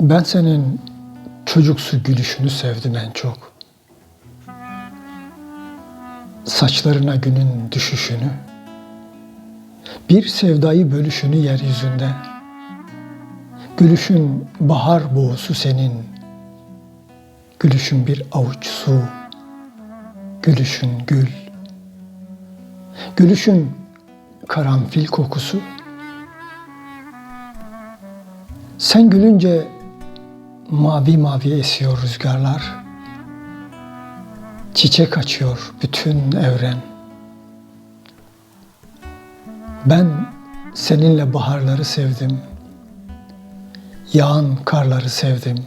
Ben senin çocuksu gülüşünü sevdim en çok. Saçlarına günün düşüşünü, bir sevdayı bölüşünü yeryüzünde. Gülüşün bahar boğusu senin, gülüşün bir avuç su, gülüşün gül, gülüşün karanfil kokusu. Sen gülünce mavi mavi esiyor rüzgarlar. Çiçek açıyor bütün evren. Ben seninle baharları sevdim. Yağan karları sevdim.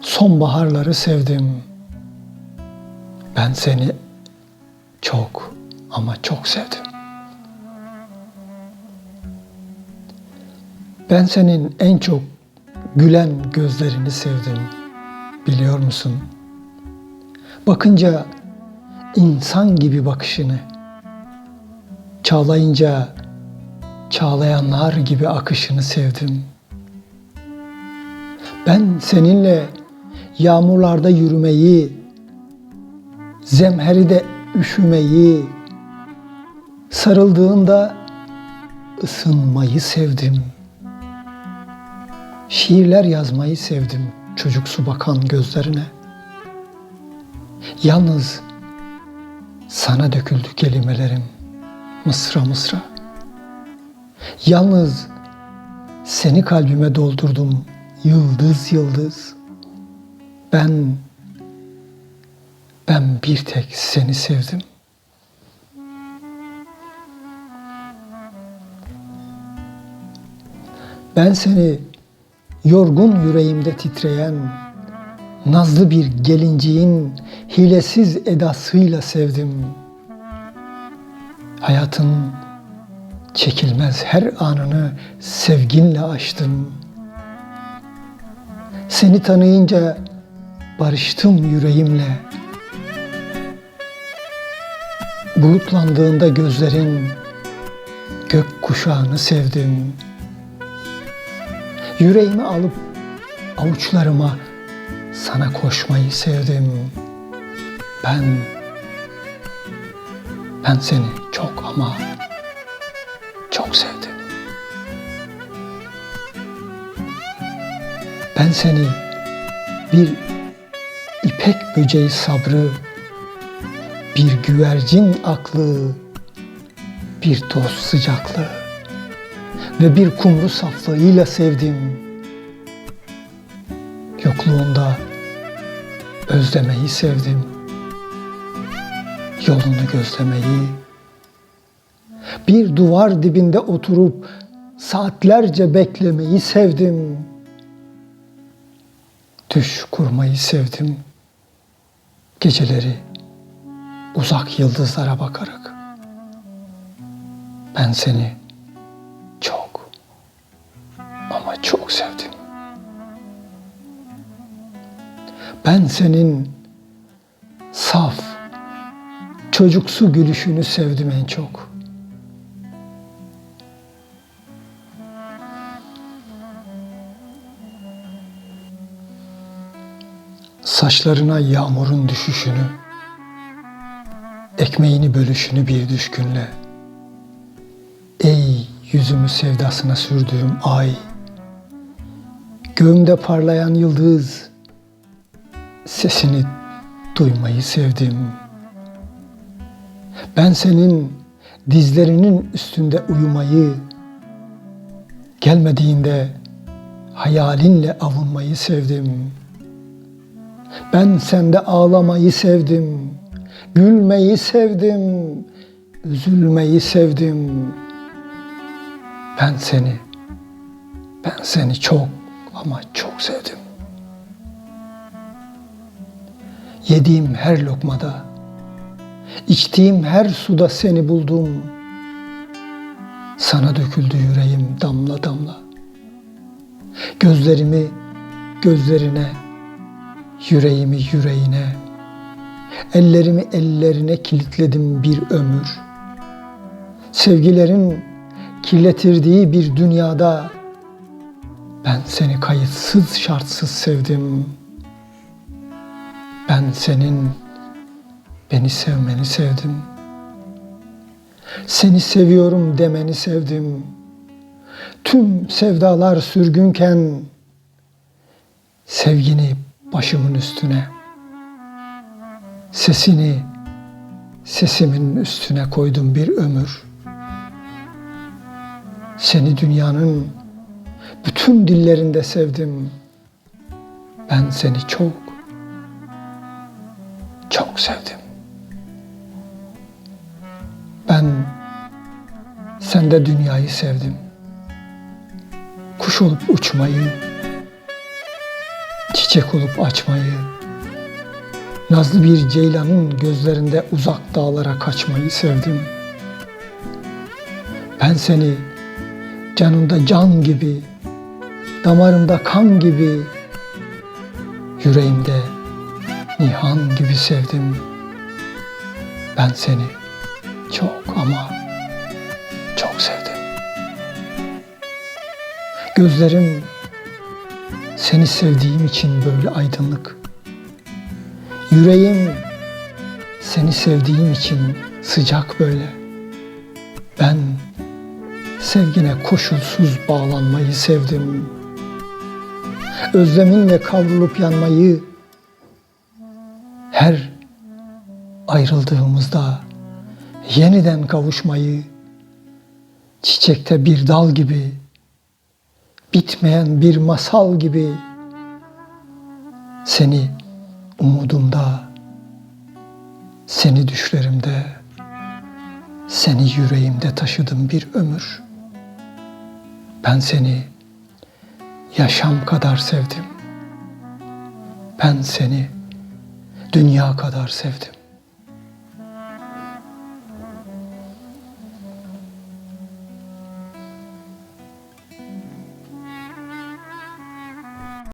Sonbaharları sevdim. Ben seni çok ama çok sevdim. Ben senin en çok gülen gözlerini sevdim. Biliyor musun? Bakınca insan gibi bakışını, çağlayınca çağlayanlar gibi akışını sevdim. Ben seninle yağmurlarda yürümeyi, zemheride üşümeyi, sarıldığında ısınmayı sevdim. Şiirler yazmayı sevdim çocuksu bakan gözlerine. Yalnız sana döküldü kelimelerim mısra mısra. Yalnız seni kalbime doldurdum yıldız yıldız. Ben ben bir tek seni sevdim. Ben seni yorgun yüreğimde titreyen nazlı bir gelinciğin hilesiz edasıyla sevdim. Hayatın çekilmez her anını sevginle açtım. Seni tanıyınca barıştım yüreğimle. Bulutlandığında gözlerin gök kuşağını sevdim. Yüreğimi alıp avuçlarıma sana koşmayı sevdim. Ben ben seni çok ama çok sevdim. Ben seni bir ipek böceği sabrı, bir güvercin aklı, bir dost sıcaklığı ve bir kumru saflığıyla sevdim. Yokluğunda özlemeyi sevdim. Yolunu gözlemeyi. Bir duvar dibinde oturup saatlerce beklemeyi sevdim. Düş kurmayı sevdim. Geceleri uzak yıldızlara bakarak. Ben seni Ben senin saf, çocuksu gülüşünü sevdim en çok. Saçlarına yağmurun düşüşünü, ekmeğini bölüşünü bir düşkünle. Ey yüzümü sevdasına sürdüğüm ay, göğümde parlayan yıldız, sesini duymayı sevdim. Ben senin dizlerinin üstünde uyumayı, gelmediğinde hayalinle avunmayı sevdim. Ben sende ağlamayı sevdim, gülmeyi sevdim, üzülmeyi sevdim. Ben seni, ben seni çok ama çok sevdim. Yediğim her lokmada, içtiğim her suda seni buldum. Sana döküldü yüreğim damla damla. Gözlerimi gözlerine, yüreğimi yüreğine, ellerimi ellerine kilitledim bir ömür. Sevgilerin kirletirdiği bir dünyada Ben seni kayıtsız şartsız sevdim. Ben senin beni sevmeni sevdim. Seni seviyorum demeni sevdim. Tüm sevdalar sürgünken sevgini başımın üstüne, sesini sesimin üstüne koydum bir ömür. Seni dünyanın bütün dillerinde sevdim. Ben seni çok, sevdim. Ben sende dünyayı sevdim. Kuş olup uçmayı, çiçek olup açmayı, nazlı bir ceylanın gözlerinde uzak dağlara kaçmayı sevdim. Ben seni canımda can gibi, damarımda kan gibi, yüreğimde nihan gibi sevdim. Ben seni çok ama çok sevdim. Gözlerim seni sevdiğim için böyle aydınlık. Yüreğim seni sevdiğim için sıcak böyle. Ben sevgine koşulsuz bağlanmayı sevdim. Özleminle kavrulup yanmayı, her ayrıldığımızda yeniden kavuşmayı, çiçekte bir dal gibi, bitmeyen bir masal gibi seni umudumda, seni düşlerimde, seni yüreğimde taşıdım bir ömür. Ben seni yaşam kadar sevdim. Ben seni dünya kadar sevdim.